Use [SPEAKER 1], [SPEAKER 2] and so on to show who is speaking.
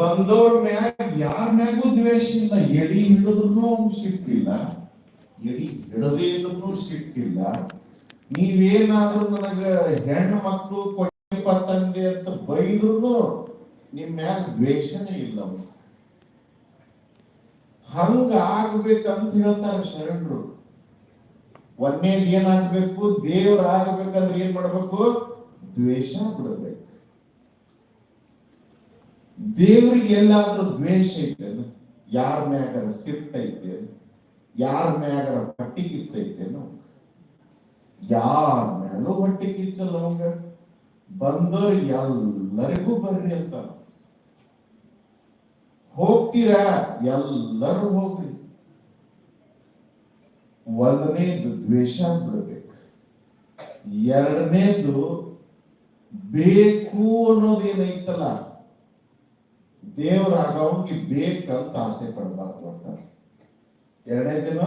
[SPEAKER 1] ಬಂದವ್ರ ಮ್ಯಾಗ ಯಾರ ಮ್ಯಾಗೂ ದ್ವೇಷ ಇಲ್ಲ. ಎಡಿ ಹಿಡಿದ್ರು ಅವ್ನು ಸಿಟ್ಟಿಲ್ಲ ಎಡಿ ಹಿಡದೇ ಇದ್ರು ಸಿಟ್ಟಿಲ್ಲ ನೀವೇನಾದ್ರೂ ನನಗ ಹೆಣ್ಣು ಮಕ್ಕಳು ಕೊಟ್ಟಿ ತಂದೆ ಅಂತ ಬೈದ್ರು ನಿಮ್ ಮ್ಯಾಗ ದ್ವೇಷನೇ ಇಲ್ಲ. ಹಂಗ ಆಗ್ಬೇಕಂತ ಹೇಳ್ತಾರೆ ಶರಣರು. ಒಂದೇದ್ ಏನಾಗ್ಬೇಕು, ದೇವ್ರ ಆಗ್ಬೇಕಂದ್ರೆ ಏನ್ ಮಾಡ್ಬೇಕು? ದ್ವೇಷ ಬಿಡಬೇಕು. ದೇವ್ರಿಗೆ ಎಲ್ಲಾದ್ರೂ ದ್ವೇಷ ಐತೇನು ಯಾರ ಮ್ಯಾಗರ ಸಿಟ್ಟ ಐತೇನು ಯಾರ ಮ್ಯಾಗರ ಹೊಟ್ಟಿ ಕಿಚ್ಚೈತೇನು ಯಾರ ಮ್ಯಾಲೂ ಹೊಟ್ಟಿ ಕಿಚ್ಚಲ್ಲ ಅವಂಗ? ಬಂದೋರ್ ಎಲ್ಲರಿಗೂ ಬರ್ರಿ ಅಂತ. ಹೋಗ್ತೀರಾ? ಎಲ್ಲರೂ ಹೋಗ್ರಿ. ಒಂದನೇದು ದ್ವೇಷ ಬಿಡ್ಬೇಕು. ಎರಡನೇದು ಬೇಕು ಅನ್ನೋದೇನೈತಲ್ಲ? ದೇವರಾಗ ಅವ್ನಿಗೆ ಬೇಕಂತ ಆಸೆ ಪಡಬಾರ್ದು ಒಟ್ಟ ಎರಡನೇ ದಿನ